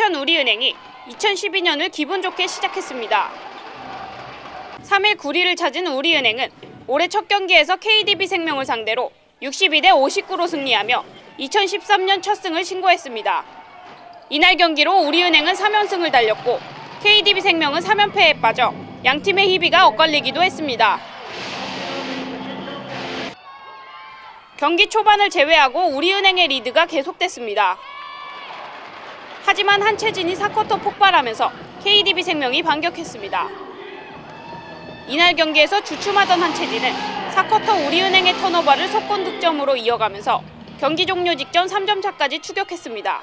순천 우리은행이 2012년을 기분 좋게 시작했습니다. 3일 9리를 찾은 우리은행은 올해 첫 경기에서 KDB 생명을 상대로 62대 59로 승리하며 2013년 첫 승을 신고했습니다. 이날 경기로 우리은행은 3연승을 달렸고 KDB 생명은 3연패에 빠져 양팀의 희비가 엇갈리기도 했습니다. 경기 초반을 제외하고 우리은행의 리드가 계속됐습니다. 하지만 한채진이 4쿼터 폭발하면서 KDB 생명이 반격했습니다. 이날 경기에서 주춤하던 한채진은 4쿼터 우리은행의 턴오버를 석권 득점으로 이어가면서 경기 종료 직전 3점 차까지 추격했습니다.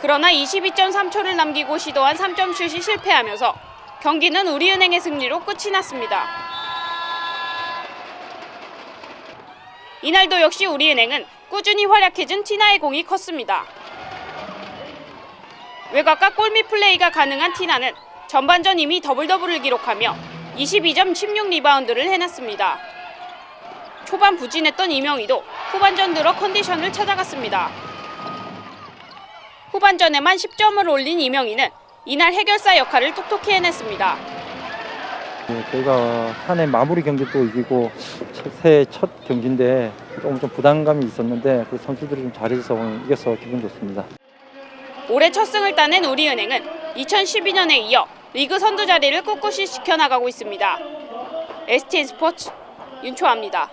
그러나 22.3초를 남기고 시도한 3점 슛이 실패하면서 경기는 우리은행의 승리로 끝이 났습니다. 이날도 역시 우리은행은 꾸준히 활약해준 티나의 공이 컸습니다. 외곽과 골밑 플레이가 가능한 티나는 전반전 이미 더블 더블을 기록하며 22점 16 리바운드를 해냈습니다. 초반 부진했던 이명희도 후반전 들어 컨디션을 찾아갔습니다. 후반전에만 10점을 올린 이명희는 이날 해결사 역할을 톡톡히 해냈습니다. 예, 저희가 한 해 마무리 경기도 이기고 새해 첫 경기인데 조금 좀 부담감이 있었는데 그 선수들이 좀 잘해서 오늘 이겨서 기분 좋습니다. 올해 첫 승을 따낸 우리은행은 2012년에 이어 리그 선두 자리를 꿋꿋이 지켜나가고 있습니다. STN 스포츠 윤초아입니다.